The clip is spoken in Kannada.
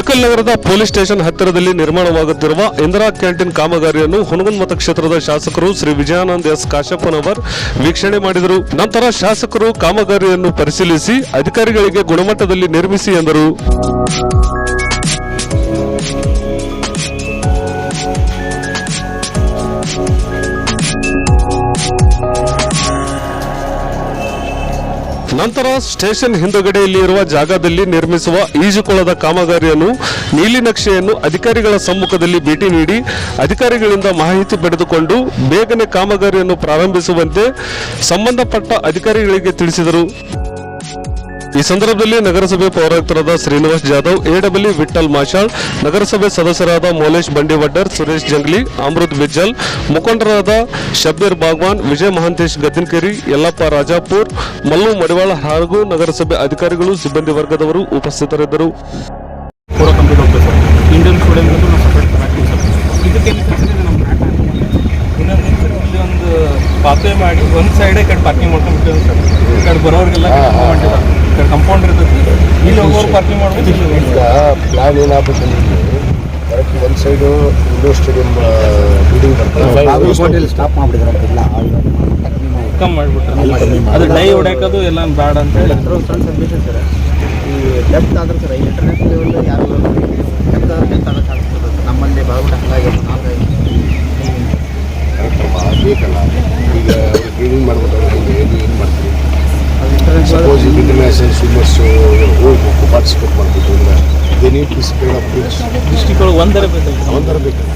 ಇಳಕಲ್ ನಗರದ ಪೊಲೀಸ್ ಸ್ಟೇಷನ್ ಹತ್ತಿರದಲ್ಲಿ ನಿರ್ಮಾಣವಾಗುತ್ತಿರುವ ಇಂದಿರಾ ಕ್ಯಾಂಟೀನ್ ಕಾಮಗಾರಿಯನ್ನು ಹುನಗುನ್ ಮತಕ್ಷೇತ್ರದ ಶಾಸಕರು ಶ್ರೀ ವಿಜಯಾನಂದ್ ಎಸ್ ಕಾಶಪ್ಪನವರ್ ವೀಕ್ಷಣೆ ಮಾಡಿದರು. ನಂತರ ಶಾಸಕರು ಕಾಮಗಾರಿಯನ್ನು ಪರಿಶೀಲಿಸಿ ಅಧಿಕಾರಿಗಳಿಗೆ ಗುಣಮಟ್ಟದಲ್ಲಿ ನಿರ್ಮಿಸಿ ಎಂದರು. ನಂತರ ಸ್ಟೇಷನ್ ಹಿಂದುಗಡೆಯಲ್ಲಿ ಇರುವ ಜಾಗದಲ್ಲಿ ನಿರ್ಮಿಸುವ ಈಜುಕೊಳದ ಕಾಮಗಾರಿಯನ್ನು, ನೀಲಿ ನಕ್ಷೆಯನ್ನು ಅಧಿಕಾರಿಗಳ ಸಮ್ಮುಖದಲ್ಲಿ ಭೇಟಿ ನೀಡಿ ಅಧಿಕಾರಿಗಳಿಂದ ಮಾಹಿತಿ ಪಡೆದುಕೊಂಡು ಬೇಗನೆ ಕಾಮಗಾರಿಯನ್ನು ಪ್ರಾರಂಭಿಸುವಂತೆ ಸಂಬಂಧಪಟ್ಟ ಅಧಿಕಾರಿಗಳಿಗೆ ತಿಳಿಸಿದರು. ಈ ಸಂದರ್ಭದಲ್ಲಿ ನಗರಸಭೆ ಪೌರಾಯುಕ್ತರಾದ ಶ್ರೀನಿವಾಸ್ ಜಾಧವ್ ಎಡಬ್ಲ್ಯೂ ವಿಠಲ್ ಮಾಶಾಳ್ ನಗರಸಭೆ ಸದಸ್ಯರಾದ ಮೌಲೇಶ್ ಬಂಡಿವಡ್ಡರ್ ಸುರೇಶ್ ಜಂಗ್ಲಿ ಅಮೃತ್ ಬಿಜ್ಜಲ್ ಮುಖಂಡರಾದ ಶಬ್ಬೀರ್ ಬಾಗ್ವಾನ್ ವಿಜಯ್ ಮಹಾಂತೇಶ್ ಗದ್ದಿನಕೇರಿ ಯಲ್ಲಪ್ಪ ರಾಜಾಪುರ್ ಮಲ್ಲು ಮಡಿವಾಳ ಹಾಗೂ ನಗರಸಭೆ ಅಧಿಕಾರಿಗಳು ಸಿಬ್ಬಂದಿ ವರ್ಗದವರು ಉಪಸ್ಥಿತರಿದ್ದರು. ಪಾತ್ವೆ ಮಾಡಿ ಒಂದು ಸೈಡೇ ಕಡೆ ಪಾರ್ಕಿಂಗ್ ಮಾಡ್ಕೊಂಡು ಸರ್. ಈ ಕಡೆ ಬರೋರಿಗೆಲ್ಲ ಮಾಡಿಲ್ಲ ಪ್ಲಾನ್ ಏನಾಗ್ಬೇಕು ಕರೆಕ್ಟ್ ಒಂದು ಸೈಡು ಇಂಡೋರ್ ಸ್ಟೇಡಿಯಂ ಬಿಲ್ಡಿಂಗ್ ಬರ್ತದೆ ಸ್ಟಾಪ್ ಮಾಡ್ಬಿಟ್ಟಿದ್ದಾರೆ ಇಲ್ಲ ಕಮ್ಮಿ ಮಾಡಿಬಿಟ್ರೆ. ಅದು ಡೈ ಹೊಡ್ಯಾಕದು ಎಲ್ಲ ಬೇಡ ಅಂತ ಹೇಳಿ ಒಂದು ಸಣ್ಣ ಸಬ್ಮಿಷನ್ ಸರ್. ಈ ಡೆಪ್ತ್ ಆದ್ರೆ ಸರ್ ಇಂಟರ್ನ್ಯಾಷನಲ್ ಲೆವೆಲ್ ಯಾರು ಡೆಪ್ತ್ ಆದ್ರೆ ಆಗಕ್ಕೆ ನಮ್ಮಲ್ಲಿ ಹಂಗಾಗಿ ನಾಲ್ಕಾಗಿ ಬೇಕಲ್ಲ. ಈಗ ಕ್ಲೀನಿಂಗ್ ಮಾಡ್ಬೇಕಾದ್ರೆ ಹೆಂಗೆ ಏನು ಏನು ಮಾಡ್ತೀವಿ ಅದು ಇಂಟರ್ನ್ಯಾಷನಲ್ ಇಂಟರ್ನ್ಯಾಷನಲ್ ಸ್ವಿಮ್ಮರ್ಸು ಹೋಗ್ಬೇಕು ಪಾರ್ಟಿಸಿಪೇಟ್ ಆಫ್ ರೂಲ್ಸ್ ಡಿಸ್ಟಿಕ್ ಒಳಗೆ ಒಂದರ ಬೇಕಲ್ಲ ಒಂದರ ಬೇಕಲ್ಲ